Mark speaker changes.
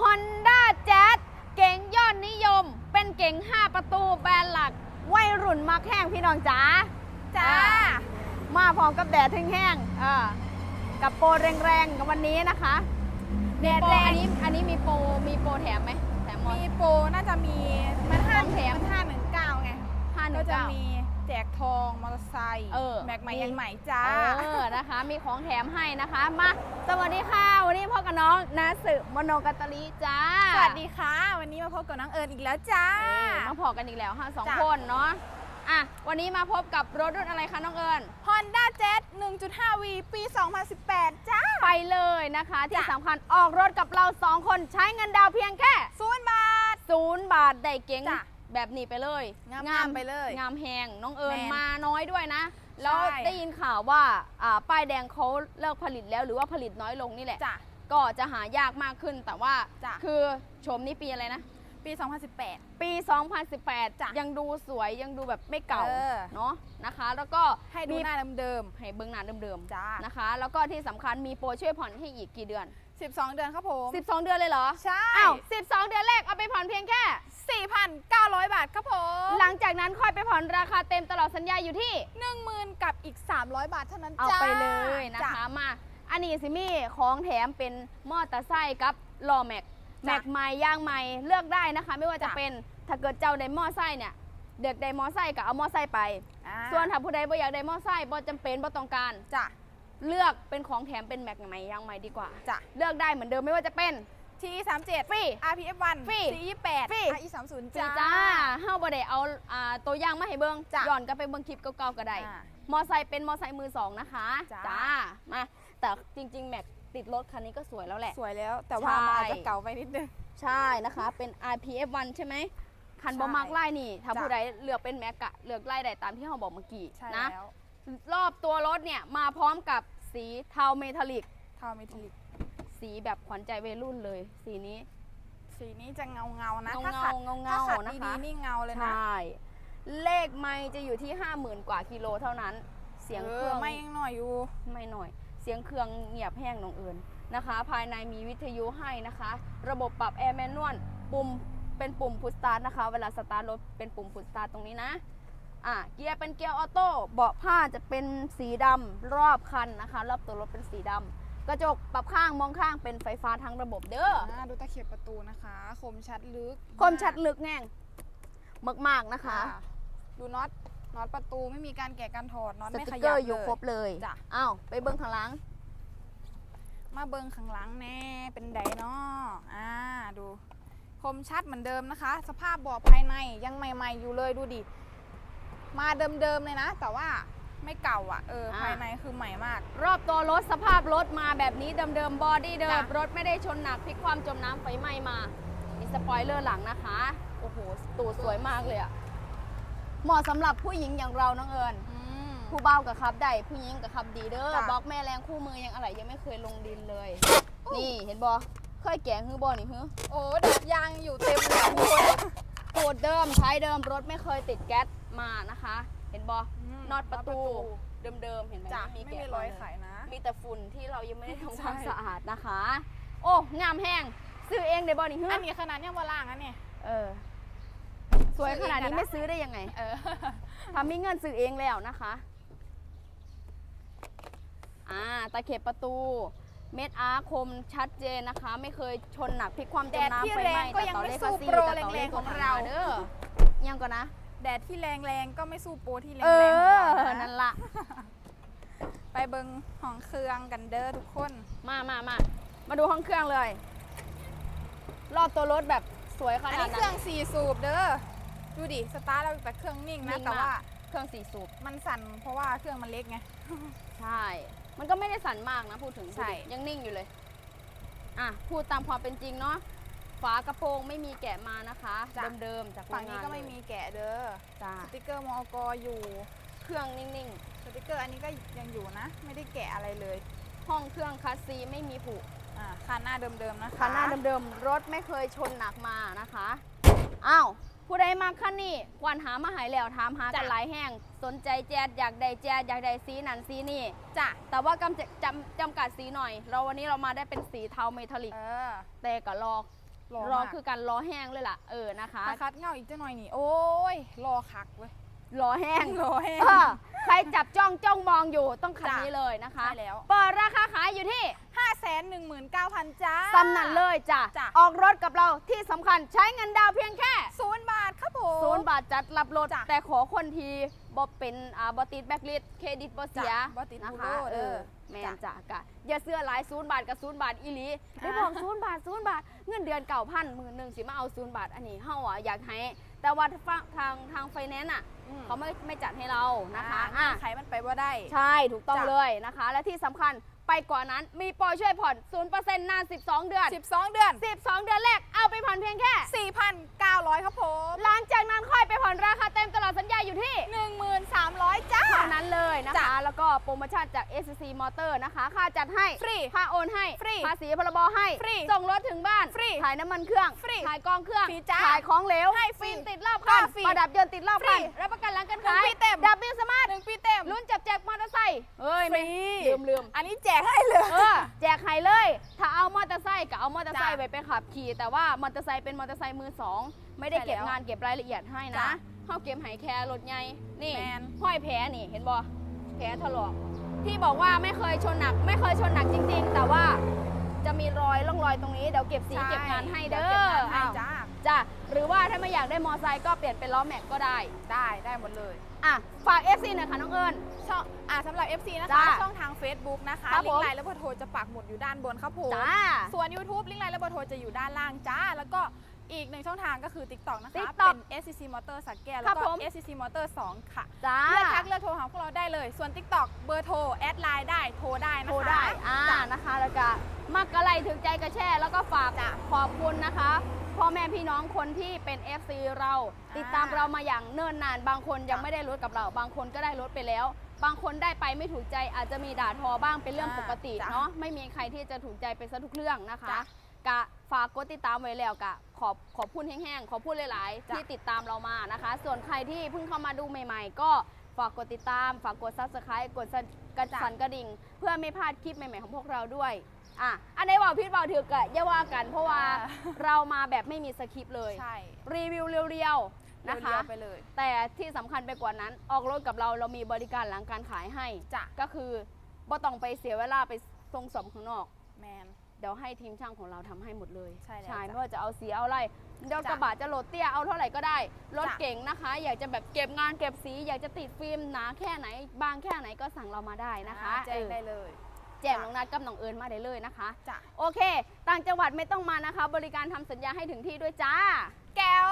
Speaker 1: Honda Jazz เก๋งยอดนิยม เป็นเก๋ง 5 ประตูแบรนด์หลัก วัยรุ่นมาแข้งพี่น้องจ๋า
Speaker 2: จ้า
Speaker 1: อ่มาพร้อมกับแดดทึ่งแห้งอ่ากับโปรแรงๆกับวันนี้นะคะ
Speaker 2: แดด
Speaker 1: โปร
Speaker 2: แรง
Speaker 1: อันนี้อันนี้มีโปรมีโปรแถมไหมแถมหมด
Speaker 2: มีโปรน่าจะมีมันห้า
Speaker 1: ของแถม
Speaker 2: มันห้าหนึ่งเก้าไง
Speaker 1: ห้าหนึ่
Speaker 2: ก็
Speaker 1: ง
Speaker 2: จะ
Speaker 1: เก้า
Speaker 2: มี แจกทองมอเตอร์ไซค์
Speaker 1: เออ
Speaker 2: แม็กใหม่
Speaker 1: มี
Speaker 2: ยังใหม่จ้า
Speaker 1: เออนะคะ มีของแถมให้นะคะ มาสวัสดีค่ะ วันนี้พ่อกับน้องนาสึมโนกัตตาลีจ้า
Speaker 2: สวัสดีค่ะ วันนี้มาพบกับน้องเอิญอีกแล้วจ้า
Speaker 1: เอ้ยมาพอกันอีกแล้วค่ะสอง
Speaker 2: จ้ะ
Speaker 1: คนเนาะอะวันนี้มาพบกับรถรุ่นอะไรคะน้องเอิญ
Speaker 2: Honda Jazz 1.5V ปี 2018 จ้า
Speaker 1: ไปเลยนะคะ ที่
Speaker 2: จ้ะ
Speaker 1: สำคัญออกรถกับเราสองคนใช้เงินดาวน์เพียงแค่
Speaker 2: ศูนย์บาท
Speaker 1: ศูนย์บาท ได้เก๋ง
Speaker 2: จ้ะ
Speaker 1: แบบนี้ไปเลย
Speaker 2: งามๆไปเลย
Speaker 1: งามแหงน้องเอิญ
Speaker 2: แมน
Speaker 1: มาน้อยด้วยนะ แล้ว
Speaker 2: ใช่
Speaker 1: ได้ยินข่าวว่าอ่าป้ายแดงเขาเลิกผลิตแล้วหรือว่าผลิตน้อยลงนี่แหละ
Speaker 2: จ้ะ
Speaker 1: ก็จะหายากมากขึ้นแต่ว่า
Speaker 2: จ้ะ
Speaker 1: คือโฉมนี้ปีอะไรนะ
Speaker 2: ปี 2018
Speaker 1: ปี
Speaker 2: จ้ะ
Speaker 1: 2018ยังดูสวยยังดูแบบไม่เก่า
Speaker 2: เออ
Speaker 1: เนาะนะคะ แล้วก็
Speaker 2: ให้ดู
Speaker 1: มี
Speaker 2: หน้าเดิม
Speaker 1: ให้เบิ้งหน้าเดิม
Speaker 2: จ้ะ
Speaker 1: ๆนะคะแล้วก็ที่สำคัญมีโปรช่วยผ่อนให้อีกกี่เดือน
Speaker 2: ๆ 12 เดือนครับผม
Speaker 1: 12 เดือนเลยเหรอ
Speaker 2: ใช่
Speaker 1: อ้าว12 เดือนแรกเอาไปผ่อนเพียงแค่
Speaker 2: 4,900 บาทครับผม
Speaker 1: หลังจากนั้นค่อยไปผ่อนราคาเต็มตลอดสัญญาอยู่ที่
Speaker 2: 10,000 กับอีก 300 บาทเท่านั้น
Speaker 1: เอา
Speaker 2: จ้า
Speaker 1: ไปเลยนะ
Speaker 2: จ้
Speaker 1: คะมา อันนี้สิมี่ของแถมเป็นมอเตอร์ไซค์กับล้อแม็ก
Speaker 2: จ้ะ
Speaker 1: แม็กใหม่ยางใหม่เลือกได้นะคะ ไม่ว่าจะ
Speaker 2: จ้ะ
Speaker 1: เป็นถ้าเกิดเจ้าไดมอไซค์เนี่ยเด็กไดมอไซค์ก็เอามอไซค์ไป
Speaker 2: อ่า
Speaker 1: ส่วนถ้าผู้ใดบ่อยากได้มอไซค์บ่จำเป็นบ่ต้องการ
Speaker 2: จ้ะ
Speaker 1: เลือกเป็นของแถมเป็นแม็กใหม่ยางใหม่ดีกว่า
Speaker 2: จ้ะ
Speaker 1: เลือกได้เหมือนเดิมไม่ว่าจะเป็น
Speaker 2: ที37
Speaker 1: ฟรี
Speaker 2: RPF 1
Speaker 1: ฟรี
Speaker 2: C 28
Speaker 1: ฟรี
Speaker 2: RE 30
Speaker 1: จ้า
Speaker 2: จ้า
Speaker 1: จ้าเฮาบ่ได้เอาอ่าตัวอย่างมาให้เบิ่ง
Speaker 2: จ้ะ
Speaker 1: ย้อนกลับไปเบิ่งคลิปเก่าๆก็ได้
Speaker 2: อ่า
Speaker 1: มอไซค์เป็นมอไซค์มือสองนะคะ
Speaker 2: จ้า
Speaker 1: มาแต่จริง ๆ แม็กติดรถคันนี้ก็สวยแล้วแหละ
Speaker 2: สวยแล้วแต่ว่า
Speaker 1: ใช่
Speaker 2: มันอาจจะเก่าไปนิดนึง
Speaker 1: ใช่นะคะ เป็น RPF 1ใช่ไหม คัน
Speaker 2: ใช่
Speaker 1: บอมากไล่นี่ ถ้า
Speaker 2: จ้ะ
Speaker 1: ผู้ใดเลือกเป็นแม็กอะเลือกไล่ได้ตามที่เราบอกเมื่อกี้
Speaker 2: ใช่
Speaker 1: นะ
Speaker 2: แล้ว
Speaker 1: รอบตัวรถเนี่ยมาพร้อมกับสีเทาเมทัลลิก
Speaker 2: เทาเมทัลลิก
Speaker 1: สีแบบขวัญใจวัยรุ่นเลย สีนี้
Speaker 2: สีนี้จะเงาเงาๆนะ
Speaker 1: เงา
Speaker 2: ถ้าขัด
Speaker 1: เงาเงา
Speaker 2: ถ้าขัด
Speaker 1: นะคะ
Speaker 2: ดีๆนี่เงาเลย
Speaker 1: ใช
Speaker 2: นะ่
Speaker 1: เลขไม่จะอยู่ที่ 50,000 กว่ากิโลเท่านั้น เสียงเครื่อง
Speaker 2: ไม่ยังหน่อยอยู่
Speaker 1: ไม่หน่อย เสียงเครื่องเงียบแห้งน้องเอิญนะคะ ภายในมีวิทยุให้นะคะ ระบบปรับแอร์แมนนวลปุ่มเป็นปุ่มพุชสตาร์ทนะคะ เวลาสตาร์ทรถเป็นปุ่มพุชสตาร์ทตรงนี้นะ อะเกียร์เป็นเกียร์ออโต้เบาะผ้าจะเป็นสีดำรอบคันนะคะ รอบตัวรถเป็นสีดำกระจกปรับข้างมองข้างเป็นไฟฟ้าทั้งระบบเด้อ
Speaker 2: อ่าดูตะเข็บประตูนะคะ คมชัดลึก
Speaker 1: คมชัดลึกแง่งมากๆนะคะ
Speaker 2: ค่ะดูน็อตน็อตประตูไม่มีการแกะการถอดน็อต
Speaker 1: ส
Speaker 2: ไม่
Speaker 1: ติ
Speaker 2: ข
Speaker 1: กเก
Speaker 2: ยั
Speaker 1: อบร์อยู่
Speaker 2: เลย
Speaker 1: ครบเลย
Speaker 2: จ้ะ
Speaker 1: อ้าวไปเบิ้งข้างหลัง
Speaker 2: มาเบิงข้างหลังแน่เป็นไดเนาะอ่าดู คมชัดเหมือนเดิมนะคะ สภาพเบาะภายในยังใหม่ ๆ อยู่เลยดูดิ มาเดิมๆเลยนะ แต่ว่าไม่เก่าอะเออ
Speaker 1: อ่า
Speaker 2: ภายในคือใหม่มาก
Speaker 1: รอบตัวรถสภาพรถมาแบบนี้เดิมๆบอดี้เดิม
Speaker 2: จ้ะ
Speaker 1: รถไม่ได้ชนหนักพลิกความจมน้ำไฟไหม้มา มีสปอยเลอร์หลังนะคะ โอ้โห ตูดสวยมากเลยอะเหมาะสำหรับผู้หญิงอย่างเราน้องเอิญ
Speaker 2: อืม
Speaker 1: ผู้เบ้ากับขับได้ผู้หญิงกับขับดีเด้อ
Speaker 2: จ้ะ
Speaker 1: บล็อกแม่แรงคู่มือยังอะไรยังไม่เคยลงดินเลย นี่เห็นบอเคยแกะฮือบอนี่ฮือ
Speaker 2: โอ้ดอกยางอยู่เต็มเลยทุกคน
Speaker 1: ตูดเดิมใช้เดิมรถไม่เคยติดแก๊ส มานะคะ เห็นบอ
Speaker 2: ม
Speaker 1: น็อตประตูเดิมๆเห็นไหม
Speaker 2: จ้ะ
Speaker 1: ไม่
Speaker 2: ไม่
Speaker 1: มี
Speaker 2: มี
Speaker 1: แกะ
Speaker 2: รอย
Speaker 1: มาเล
Speaker 2: ไขนะ
Speaker 1: มีแต่ฝุ่นที่เรายังไม่ได้ทำความ
Speaker 2: ใช่
Speaker 1: สะอาดนะคะ โอ้งามแห้งซื้อเองได้บ่นี่เฮ้
Speaker 2: อันนี้ขนาดยังว่าล่างอันเนี่ย
Speaker 1: เออสวยขนาดนี้
Speaker 2: ซื้อเองก็ได้
Speaker 1: ไม่ซื้อได้ยังไง
Speaker 2: เออ
Speaker 1: ทำมีเงินซื้อเองแล้วนะคะอ่าตะเข็บประตู เม็ดอาร์คมชัดเจนนะคะ ไม่เคยชนหนักพลิกความจม
Speaker 2: แดดที่
Speaker 1: น้ำไฟไหม้
Speaker 2: แรงก็ยัง
Speaker 1: ต่อ
Speaker 2: ไม่
Speaker 1: เลข
Speaker 2: สู้
Speaker 1: ซี่
Speaker 2: โปร
Speaker 1: แต่ต่อ
Speaker 2: แรงๆ
Speaker 1: ข
Speaker 2: ของเรา
Speaker 1: เด้อยังก่อนนะ
Speaker 2: แดดที่แรงๆก็ไม่สู้โปรที่แรง
Speaker 1: เอ
Speaker 2: ๆของ
Speaker 1: อ
Speaker 2: เรา
Speaker 1: นั่
Speaker 2: นะ
Speaker 1: นละ
Speaker 2: ไปเบิงห้องเครื่องกันเด้อทุกคน
Speaker 1: มามามามาดูห้องเครื่องเลย รอบตัวรถแบบสวยข
Speaker 2: อัน
Speaker 1: นาด
Speaker 2: นี้เค
Speaker 1: นั้
Speaker 2: รื่อนงสี่สูบเด้อ ดูดิ สตาร์ทเราแต่เครื่องนิ่ง
Speaker 1: นิ่
Speaker 2: นะ
Speaker 1: ง
Speaker 2: แต่
Speaker 1: มาก
Speaker 2: ว่า
Speaker 1: เครื่องสี่สูบ
Speaker 2: มันสั่นเพราะว่าเครื่องมันเล็กไง
Speaker 1: ใช่ มันก็ไม่ได้สั่นมากนะพูดถึง
Speaker 2: ใช่
Speaker 1: พูดถึงยังนิ่งอยู่เลย อะ พูดตามความเป็นจริงเนาะ ฝากระโปรงไม่มีแกะมานะคะเดิมๆจาก
Speaker 2: ฝั่งนี้
Speaker 1: โร
Speaker 2: ก็ไม่มีแกะเด้อ
Speaker 1: จ้า
Speaker 2: สติกเกอร์มอกอยู่
Speaker 1: เครื่องนิ่ง
Speaker 2: สติกเกอร์อันนี้ก็ยังอยู่นะ ไม่ได้แกะอะไรเลย
Speaker 1: ๆ ห้องเครื่องคัสซีไม่มีผุ
Speaker 2: อ่าคันหน้าเดิมๆนะคะ
Speaker 1: คันหน้าเดิมๆรถไม่เคยชนหนักมานะคะอ้าวผู้ใดมาคันนี้กวนหามาหายแล้วถามหากันหลายแห่งสนใจแจ๊ดอยากได้แจ๊ดอยากได้สีนั้นสีนี่
Speaker 2: จ้ะ
Speaker 1: แต่ว่ากำจจำจำกัดสีหน่อย เราวันนี้เรามาได้เป็นสีเทาเมทัลลิก
Speaker 2: เออ
Speaker 1: แต่ก็รอ
Speaker 2: รอ
Speaker 1: รอ
Speaker 2: มาก
Speaker 1: คือการรอแห้งเลยล่ะเออนะคะ
Speaker 2: ถ้าคัดเงาอีกจังหน่อยนี่โอ้ยรอคักเว้ย
Speaker 1: รอแห้ง
Speaker 2: รอแห้ง
Speaker 1: เออใครจับจ้องจ้องมองอยู่ต้องคัน
Speaker 2: จ้ะ
Speaker 1: นี้เลยนะคะ
Speaker 2: ใช่แล้ว
Speaker 1: เปิดราคาขายอยู่ที่
Speaker 2: ห้าแสนหนึ่งหมื่นเก้าพันจ้า
Speaker 1: สำนันเลยจ้ะ
Speaker 2: จ้ะ
Speaker 1: ออกรถกับเราที่สำคัญใช้เงินดาวน์เพียงแค่ จัดรับรถ
Speaker 2: จ้ะ
Speaker 1: แต่ขอคนทีบ่เป็นอ่าบ่ติดแบ็กลิสเครดิตบ่เสีย
Speaker 2: จ้ะบ่ติด
Speaker 1: นะ
Speaker 2: บู
Speaker 1: คะ
Speaker 2: โรเด้
Speaker 1: เอ
Speaker 2: อ
Speaker 1: อแม่น
Speaker 2: จ้ะ
Speaker 1: จ้ะกะอย่าเสื้อหลายศูนย์บาทกับศูนย์บาทอีหลีได้
Speaker 2: อ่า
Speaker 1: บอกศูนย์บาทศูนย์บาทเงินเดือนเก่าพันหมื่นหนึ่งสิมาเอาศูนย์บาทอันนี้เฮาอะอยากให้ แต่ว่าฝั่งทางทางไฟแนนซ์อะ
Speaker 2: อืม
Speaker 1: เขาไม่ไม่จัดให้เรานะคะ
Speaker 2: อ่า
Speaker 1: อะ
Speaker 2: ไขมันไปว่าได้
Speaker 1: ใช่ ถูกต้อง
Speaker 2: จ้ะ
Speaker 1: เลยนะคะ และที่สำคัญไปกว่านั้นมีโปรช่วยผ่อน 0%นาน 12 เดือน
Speaker 2: 12 เดือน
Speaker 1: 12 เดือนแรกเอาไปผ่อนเพียงแค่
Speaker 2: 4,900 ครับผม
Speaker 1: หลังจาก อดสัญญาอยู่ที่
Speaker 2: 1,300 จ้า
Speaker 1: เท่านั้นเลยนะคะ
Speaker 2: จ้ะ
Speaker 1: แล้วก็โปรโมชั่นจาก SCC Motor นะคะ ค่าจัดให้
Speaker 2: ฟรี
Speaker 1: ค่าโอนให้
Speaker 2: ฟรี
Speaker 1: ภาษีพรบให้
Speaker 2: ฟรี
Speaker 1: ส่งรถถึงบ้าน
Speaker 2: ฟรี
Speaker 1: ขายน้ำมันเครื่อง
Speaker 2: ฟรี
Speaker 1: ขายกองเครื่อง
Speaker 2: ฟรีจ้ะ
Speaker 1: ขายของเหลว
Speaker 2: ให้ฟรี
Speaker 1: มติดรอบคัน
Speaker 2: ฟรี
Speaker 1: ประดับยนต์ติดรอบ
Speaker 2: ฟรี
Speaker 1: คันรับประกันหลังกัน
Speaker 2: หนึ่ง
Speaker 1: ขาย
Speaker 2: ปีเต็ม
Speaker 1: ดับบิลสมาร์ท
Speaker 2: หนึ่งปีเต็ม
Speaker 1: ลุ้นจับแจกมอเตอร์ไซค์เฮ้ย
Speaker 2: ฟรี
Speaker 1: ลืมลืม
Speaker 2: อันนี้แจกให้เลย
Speaker 1: เออแจกให้เลย ถ้าเอามอเตอร์ไซค์ก็เอามอเตอร์ไซค์
Speaker 2: จ้ะ
Speaker 1: ไปไปขับขี่แต่ว่ามอเตอร์ไซค์เป็นมอเตอร์ไซค์มือสองไม่ได้
Speaker 2: ใช่
Speaker 1: เก็บ
Speaker 2: แล้ว
Speaker 1: งานเก็บรายละเอียดให้นะ
Speaker 2: จ้ะ
Speaker 1: เข้าเก็บไหแคร์รถใหญ่นี่
Speaker 2: แมน
Speaker 1: ห้อยแผลนี่เห็นบ่แผลถลอก ที่บอกว่าไม่เคยชนหนัก ไม่เคยชนหนักจริง ๆ แต่ว่าจะมีรอยร่องรอยตรงนี้เดี๋ยวเก็บสีเก็บงานให้เด้อ
Speaker 2: เก็บงานให้
Speaker 1: อ้าว
Speaker 2: จ้า
Speaker 1: จ้ะหรือว่าถ้าไม่อยากได้มอไซค์ก็เปลี่ยนเป็นล้อแม็กก็ได้
Speaker 2: ได้ได้หมดเลย
Speaker 1: อะฝาก FC หน่อยค่ะน้องเอิญ
Speaker 2: ช่องอ่าสำหรับ FC นะคะ
Speaker 1: จ้า
Speaker 2: ช่องทาง Facebook นะคะ
Speaker 1: ครับ
Speaker 2: ลิง
Speaker 1: ผม
Speaker 2: ก์ไลน์และเบอร์โทรจะปักหมุดอยู่ด้านบนครับผม
Speaker 1: จ้า
Speaker 2: ส่วน YouTube ลิงก์ไลน์และเบอร์โทรจะอยู่ด้านล่างจ้า แล้วก็ อีกหนึ่งช่องทางก็คือ TikTok นะคะ
Speaker 1: TikTok
Speaker 2: เป็น SCC Motor สักแก้ว
Speaker 1: ครั
Speaker 2: แล้
Speaker 1: บ
Speaker 2: วก็
Speaker 1: ผม
Speaker 2: SCC Motor 2 ค่ะ
Speaker 1: จ้า
Speaker 2: เลือกทักเลือกโทรหาพวกเราได้เลย ส่วน TikTok เบอร์โทร แอดไลน์ได้ โทรได้นะคะ
Speaker 1: โทรได้ อ่า
Speaker 2: จ้ะ
Speaker 1: นะคะ แล้วก็มักกะไลถึงใจกระแช่ แล้วก็ฝาก
Speaker 2: จ้ะ
Speaker 1: ขอบคุณนะคะ พ่อแม่พี่น้องคนที่เป็น FC เรา
Speaker 2: อ่า
Speaker 1: ติดตามเรามาอย่างเนิ่นนาน บางคนยัง
Speaker 2: จ้ะ
Speaker 1: ไม่ได้รถกับเรา บางคนก็ได้รถไปแล้ว บางคนได้ไปไม่ถูกใจอาจจะมีด่าทอบ้างเป็นเรื่อง
Speaker 2: อ่า
Speaker 1: ปกติ
Speaker 2: จ้ะ
Speaker 1: เนาะ ไม่มีใครที่จะถูกใจไปซะทุกเรื่องนะคะ
Speaker 2: จ้ะ
Speaker 1: กะฝากกดติดตามไว้แล้วกะขอบขอบพูดแห้งๆ ขอบพูดหลายๆ
Speaker 2: จ้ะ
Speaker 1: ที่ติดตามเรามานะคะ ส่วนใครที่เพิ่งเข้ามาดูใหม่ๆ ก็ฝากกดติดตาม ฝากกด subscribe กดสั่นกระสั่นกระดิ่ง เพื่อไม่พลาดคลิปใหม่ๆ ของพวกเราด้วยอะอันไหนบอกพิดบอกถือกะอย่าว่ากัน เพราะว่า
Speaker 2: อ่า
Speaker 1: เรามาแบบไม่มีสคริปต์เลย
Speaker 2: ใช่
Speaker 1: รีวิวเรียวๆนะคะ
Speaker 2: เรียวๆไปเลย
Speaker 1: แต่ที่สำคัญไปกว่านั้น ออกรถกับเราเรามีบริการหลังการขายให้
Speaker 2: จ้ะ
Speaker 1: ก็คือบ่ต้องไปเสียเวลาไปส่งสมข้างนอก
Speaker 2: แมน
Speaker 1: เดี๋ยวให้ทีมช่างของเราทำให้หมดเลย
Speaker 2: ใช่แล้ว
Speaker 1: ใช่
Speaker 2: จ้ะ
Speaker 1: ไม่ว่าจะเอาสีเอาอะไรเดี๋ยว
Speaker 2: จ้ะ
Speaker 1: กระบะจะโหลดเตี้ยเอาเท่าไหร่ก็ได้ รถ
Speaker 2: จ้ะ
Speaker 1: เก่งนะคะ อยากจะแบบเก็บงานเก็บสีอยากจะติดฟิล์มหนาแค่ไหน บางแค่ไหนก็สั่งเรามาได้นะคะ
Speaker 2: อ่าแจ้ง
Speaker 1: เออ
Speaker 2: ได้เลย
Speaker 1: แจ้งน้องนัดกับน้องเอิญมาได้เลยนะคะ
Speaker 2: จ้ะ
Speaker 1: โอเค ต่างจังหวัดไม่ต้องมานะคะ บริการทำสัญญาให้ถึงที่ด้วยจ้า
Speaker 2: แก้ว